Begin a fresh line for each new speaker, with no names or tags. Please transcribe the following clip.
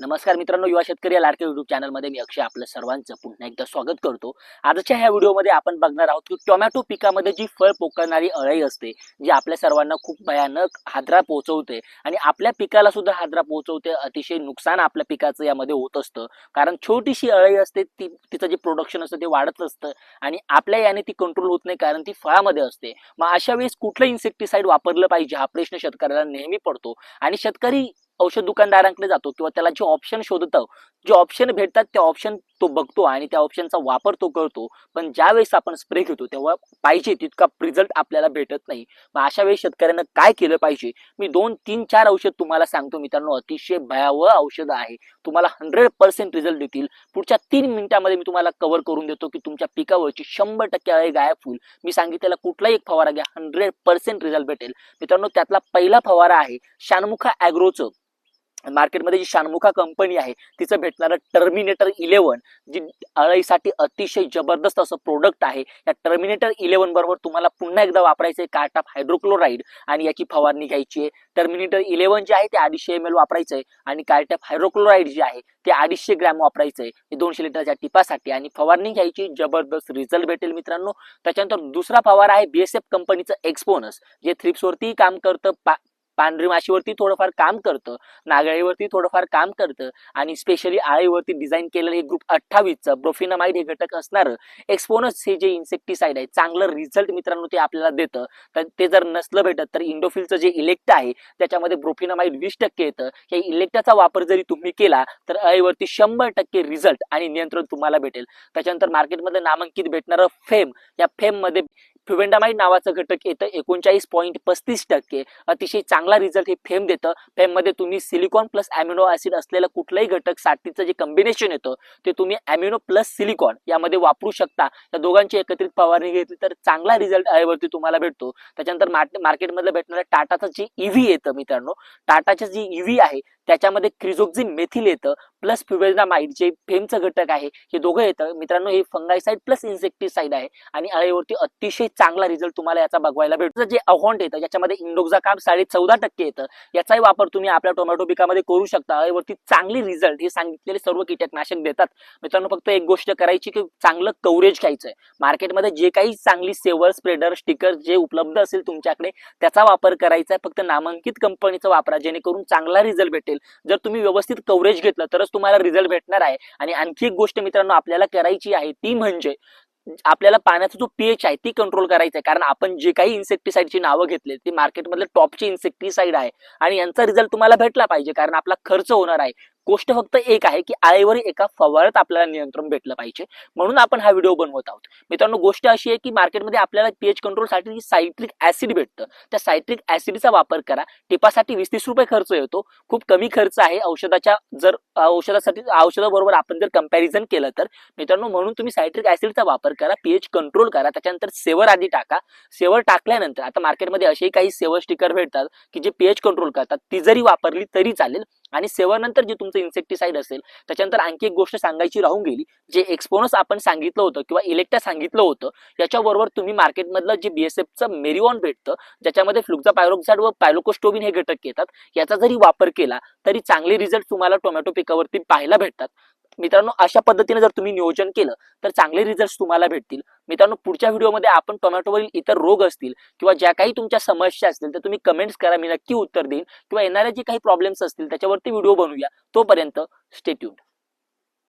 नमस्कार मित्रांनो युवा शेतकरी या लाडके युट्यूब चॅनलमध्ये मी अक्षय आपलं सर्वांचं पुन्हा एकदा स्वागत करतो. आजच्या ह्या व्हिडिओमध्ये आपण बघणार आहोत की टोमॅटो पिकामध्ये जी फळ पोकळणारी अळई असते जी आपल्या सर्वांना खूप भयानक हादरा पोहोचवते आणि आपल्या पिकाला सुद्धा हादरा पोहोचवते अतिशय नुकसान आपल्या पिकाचं यामध्ये होत असतं. कारण छोटीशी अळई असते ती तिचं जे प्रोडक्शन असतं ते वाढत असतं आणि आपल्या याने ती कंट्रोल होत नाही कारण ती फळामध्ये असते. मग अशा वेळेस कुठलं इन्सेक्टिसाइड वापरलं पाहिजे हा प्रश्न शेतकऱ्याला नेहमी पडतो. आणि शेतकरी औषध दुकानदारांकडे जातो किंवा त्याला जे ऑप्शन शोधतो जे ऑप्शन भेटतात ते ऑप्शन तो बघतो आणि त्या ऑप्शनचा वापर तो करतो. पण ज्या वेळेस आपण स्प्रे घेतो तेव्हा पाहिजे तितका रिझल्ट आपल्याला भेटत नाही. मग अशा वेळेस शेतकऱ्यांना काय केलं पाहिजे? मी दोन तीन चार औषध तुम्हाला सांगतो मित्रांनो अतिशय भयावह औषध आहे. तुम्हाला हंड्रेड पर्सेंट रिझल्ट देतील. पुढच्या तीन मिनिटांमध्ये मी तुम्हाला कव्हर करून देतो की तुमच्या पिकावरची शंभर टक्के गायब होईल. मी सांगितलेला कुठलाही एक फवारा घ्या हंड्रेड पर्सेंट रिझल्ट भेटेल. मित्रांनो त्यातला पहिला फवारा आहे शानमुखा अॅग्रोचं मार्केटमध्ये जी शानमुखा कंपनी आहे तिचं भेटणारं टर्मिनेटर इलेव्हन जी अळईसाठी अतिशय जबरदस्त असं प्रोडक्ट आहे या टर्मिनेटर इलेव्हन बरोबर तुम्हाला पुन्हा एकदा वापरायचं आहे कार्ट ऑफ हायड्रोक्लोराईड आणि याची फवारणी घ्यायची आहे. टर्मिनेटर इलेव्हन जे आहे ते अडीचशे एम एल वापरायचं आहे आणि कार्ट ऑफ हायड्रोक्लोराईड जे आहे ते अडीचशे ग्रॅम वापरायचं आहे हे दोनशे लिटरच्या टिपासाठी आणि फवारणी घ्यायची जबरदस्त रिझल्ट भेटेल मित्रांनो. त्याच्यानंतर दुसरा फवारा आहे बीएसएफ कंपनीचं एक्सपोनस जे थ्रिप्सवरती काम करतं पांढरी माशीवरती थोडंफार काम करतं नागळीवरती थोडंफार काम करतं आणि स्पेशली आळीवरती डिझाईन केलेलं हे ग्रुप अठ्ठावीसचं ब्रोफिनामाइड हे घटक असणारं एक्सपोनस हे जे इन्सेक्टिसाइड आहे चांगलं रिझल्ट मित्रांनो ते आपल्याला देतं. तर ते जर नसलं भेटत तर इंडोफिलचं जे इलेक्ट आहे त्याच्यामध्ये ब्रोफिनामाइड वीस टक्के येतं. या इलेक्टाचा वापर जरी तुम्ही केला तर अळीवरती शंभर टक्के रिझल्ट आणि नियंत्रण तुम्हाला भेटेल. त्याच्यानंतर मार्केटमध्ये नामांकित भेटणारं फेम या फेम फ्युवेंडामाईड नावाचं घटक येतं एकोणचाळीस पॉईंट पस्तीस टक्के. अतिशय चांगला रिझल्ट हे फेम देतं. फेममध्ये तुम्ही सिलिकॉन प्लस अॅमिनो ऍसिड असलेलं कुठलंही घटक साठीचं जे कॉम्बिनेशन येतं ते तुम्ही अॅमिनो प्लस सिलिकॉन यामध्ये वापरू शकता. या दोघांची एकत्रित फवारणी घेतली तर चांगला रिझल्ट अळीवरती तुम्हाला भेटतो. त्याच्यानंतर मार्केटमधलं भेटणाऱ्या टाटाचं जे ईव्ही येतं मित्रांनो टाटाचं जी ईव्ही आहे त्याच्यामध्ये क्रिझोक्झिन मेथिल येतं प्लस फ्युवेनामाइड जे फेमचं घटक आहे हे दोघं येतं. मित्रांनो हे फंगाईसाईड प्लस इन्सेक्टिसाइड आहे आणि अळीवरती अतिशय चांगला रिझल्ट तुम्हाला याचा बघवायला भेटतो. जे अहोंट येतं ज्याच्यामध्ये इंडोक्झा काम साडे चौदा टक्के येतं याचाही वापर तुम्ही आपल्या टोमॅटो पिकामध्ये करू शकता. यावरती चांगली रिझल्ट हे सांगितलेले सर्व कीटकनाशक देतात. मित्रांनो फक्त एक गोष्ट करायची की चांगलं कव्हरेज घ्यायचंय. मार्केटमध्ये जे काही चांगली सेवर स्प्रेडर स्टिकर जे उपलब्ध असेल तुमच्याकडे त्याचा वापर करायचा आहे फक्त नामांकित कंपनीचा वापरा जेणेकरून चांगला रिझल्ट भेटेल. जर तुम्ही व्यवस्थित कव्हरेज घेतलं तरच तुम्हाला रिझल्ट भेटणार आहे. आणि आणखी एक गोष्ट मित्रांनो आपल्याला करायची आहे ती म्हणजे म्हणजे आपल्याला पाण्याचा जो पीएच आहे ती कंट्रोल करायचा आहे कारण आपण जे काही इन्सेक्टिसाइडची नावं घेतली ती मार्केटमधले टॉपची इन्सेक्टिसाइड आहे. आणि यांचा रिझल्ट तुम्हाला भेटला पाहिजे कारण आपला खर्च होणार आहे. गोष्ट फक्त एक आहे की आईवर एका फवारत आपल्याला नियंत्रण भेटलं पाहिजे. म्हणून आपण हा व्हिडिओ बनवत आहोत. मित्रांनो गोष्ट अशी आहे की मार्केटमध्ये आपल्याला पीएच कंट्रोलसाठी सायट्रिक ऍसिड भेटतं त्या सायट्रिक ऍसिडचा वापर करा. टिपासाठी वीस तीस रुपये खर्च येतो. खूप कमी खर्च आहे. औषधाच्या जर औषधासाठी औषधाबरोबर आपण जर कंपॅरिझन केलं तर मित्रांनो म्हणून तुम्ही सायट्रिक ऍसिडचा वापर करा पीएच कंट्रोल करा. त्याच्यानंतर सेवर आधी टाका. सेवर टाकल्यानंतर आता मार्केटमध्ये असे काही सेवर स्टिकर भेटतात की जे पीएच कंट्रोल करतात. ती जरी वापरली तरी चालेल. आणि सेवानंतर जे तुमचं इन्सेक्टिसाइड असेल त्याच्यानंतर आणखी एक गोष्ट सांगायची राहून गेली जे एक्सपोनस आपण सांगितलं होतं किंवा इलेक्टा सांगितलं होतं याच्याबरोबर तुम्ही मार्केटमधलं जे बीएसएफचं मेरिओन भेटतं ज्याच्यामध्ये फ्लुक्झा पायरोक्साइड व पायलोकोस्टोबिन हे घटक येतात याचा जरी वापर केला तरी चांगले रिझल्ट तुम्हाला टोमॅटो पिकावरती पाहायला भेटतात. मित्रांनो अशा पद्धतीने जर तुम्ही नियोजन केलं तर चांगले रिझल्ट तुम्हाला भेटतील. मित्रांनो पुढच्या व्हिडिओमध्ये आपण टोमॅटोवरील इतर रोग असतील किंवा ज्या काही तुमच्या समस्या असतील तर तुम्ही कमेंट्स करा मी नक्की उत्तर देईन. किंवा येणाऱ्या जे काही प्रॉब्लेम्स असतील त्याच्यावरती व्हिडिओ बनवूया. तोपर्यंत स्टेट्यूड